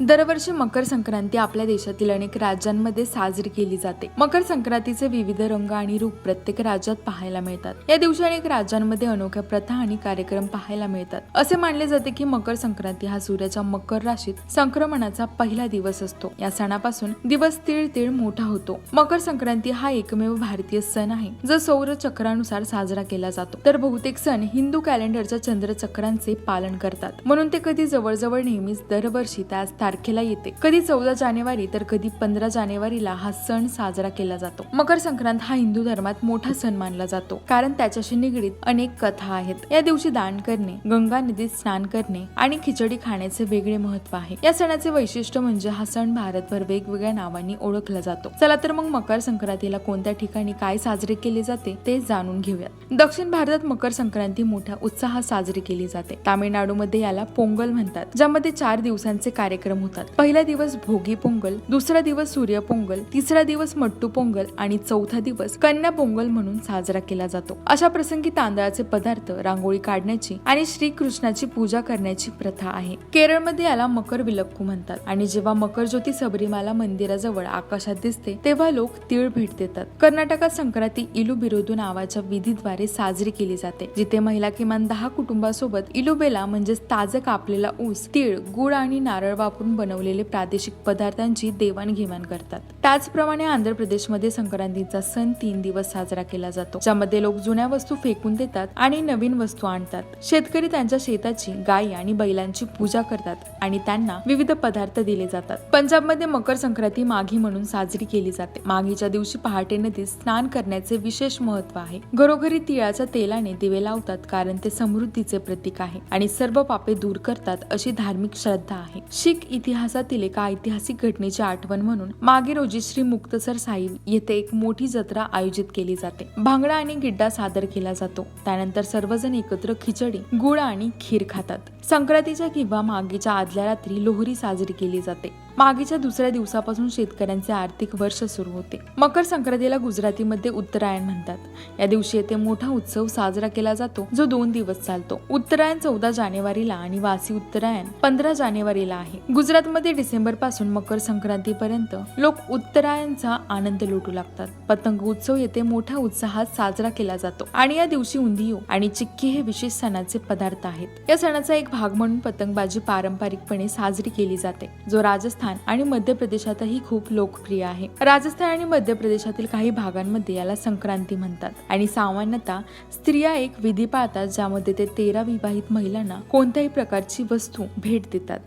दरवर्षी मकर संक्रांती आपल्या देशातील अनेक राज्यांमध्ये साजरी केली जाते. मकर संक्रांतीचे विविध रंग आणि रूप प्रत्येक राज्यात पाहायला मिळतात. या दिवशी अनेक राज्यांमध्ये अनोख्या प्रथा आणि कार्यक्रम पाहायला मिळतात. असे मानले जाते की मकर संक्रांती हा सूर्याच्या मकर राशीत संक्रमणाचा पहिला दिवस असतो. या सणापासून दिवस तीळ तीळ मोठा होतो. मकर संक्रांती हा एकमेव भारतीय सण आहे जो सौर चक्रानुसार साजरा केला जातो. तर बहुतेक सण हिंदू कॅलेंडरच्या चंद्रचक्रांचे पालन करतात. म्हणून ते कधी जवळजवळ नेहमीच दरवर्षी त्याच तारखेला येते. कधी चौदा जानेवारी तर कधी पंधरा जानेवारीला हा सण साजरा केला जातो. मकर संक्रांत हा हिंदू धर्मात मोठा सण मानला जातो. कारण त्याच्याशी निगडीत अनेक कथा आहेत. या दिवशी दान करणे गंगा नदीत स्नान करणे आणि खिचडी खाण्याचे वेगळे महत्त्व आहे. या सणाचे वैशिष्ट्य म्हणजे हा सण भारतभर वेगवेगळ्या नावांनी ओळखला जातो. चला तर मग मकर संक्रांतीला कोणत्या ठिकाणी काय साजरे केले जाते ते जाणून घेऊयात. दक्षिण भारतात मकर संक्रांती मोठ्या उत्साहात साजरी केली जाते. तामिळनाडूमध्ये याला पोंगल म्हणतात ज्यामध्ये चार दिवसांचे कार्यक्रम होतात. पहिला दिवस भोगी पोंगल दुसरा दिवस सूर्य पोंगल तिसरा दिवस मट्टू पोंगल आणि चौथा दिवस कन्या पोंगल म्हणून साजरा केला जातो. अशा प्रसंगी तांदळाचे पदार्थ रांगोळी काढण्याची आणि श्रीकृष्णाची पूजा करण्याची प्रथा आहे. केरळमध्ये याला मकर विलक्कू म्हणतात आणि जेव्हा मकर ज्योती सबरीमाला मंदिराजवळ आकाशात दिसते तेव्हा लोक तीळ भेट देतात. कर्नाटकात संक्रांती इलू बिरोदू नावाच्या विधीद्वारे साजरी केली जाते जिथे महिला किमान दहा कुटुंबासोबत इलुबेला म्हणजेच ताजं कापलेला ऊस तीळ गुळ आणि नारळ वापरून बनवलेले प्रादेशिक पदार्थांची देवाणघेवाण करतात. त्याचप्रमाणे आंध्र प्रदेशमध्ये संक्रांतीचा सण तीन दिवस साजरा केला जातो ज्यामध्ये लोक जुन्या वस्तू फेकून देतात आणि नवीन वस्तू आणतात. शेतकरी त्यांच्या शेताची गायी आणि बैलांची पूजा करतात आणि त्यांना विविध पदार्थ दिले जातात. पंजाबमध्ये मकर संक्रांती माघी म्हणून साजरी केली जाते. माघीच्या दिवशी पहाटे नदीत स्नान करण्याचे विशेष महत्त्व आहे. घरोघरी तिळाच्या तेलाने दिवे लावतात कारण ते समृद्धीचे प्रतीक आहे आणि सर्व पापे दूर करतात अशी धार्मिक श्रद्धा आहे. शीख इतिहासातील एका ऐतिहासिक घटनेची आठवण म्हणून मागे रोजी श्री मुक्तसर साहिब येथे एक मोठी जत्रा आयोजित केली जाते. भांगडा आणि गिड्डा सादर केला जातो. त्यानंतर सर्वजण एकत्र खिचडी गुळ आणि खीर खातात. संक्रांतीच्या किंवा मागीच्या आदल्या रात्री लोहरी साजरी केली जाते. मागीच्या दुसऱ्या दिवसापासून शेतकऱ्यांचे आर्थिक वर्ष सुरू होते. मकर संक्रांतीला गुजरातीमध्ये उत्तरायण म्हणतात. या दिवशी येथे मोठा उत्सव साजरा केला जातो जो दोन दिवस चालतो. उत्तरायण चौदा जानेवारीला आणि वासी उत्तरायण पंधरा जानेवारीला आहे. गुजरातमध्ये डिसेंबरपासून मकर संक्रांतीपर्यंत लोक उत्तरायणचा आनंद लुटू लागतात. पतंग उत्सव येथे मोठ्या उत्साहात साजरा केला जातो आणि या दिवशी उंदियो आणि चिक्की हे विशेष सणाचे पदार्थ आहेत. या सणाचा एक भाग म्हणून पतंगबाजी पारंपरिकपणे साजरी केली जाते जो राजस्थान राजस्थान आणि मध्य प्रदेशातही खूप लोकप्रिय आहे. राजस्थान आणि मध्य प्रदेशातील काही भागांमध्ये याला संक्रांती म्हणतात. आणि सामान्यतः स्त्रिया एक विधी पाळतात ज्यामध्ये ते तेरा विवाहित महिलांना कोणत्याही प्रकारची वस्तू भेट देतात.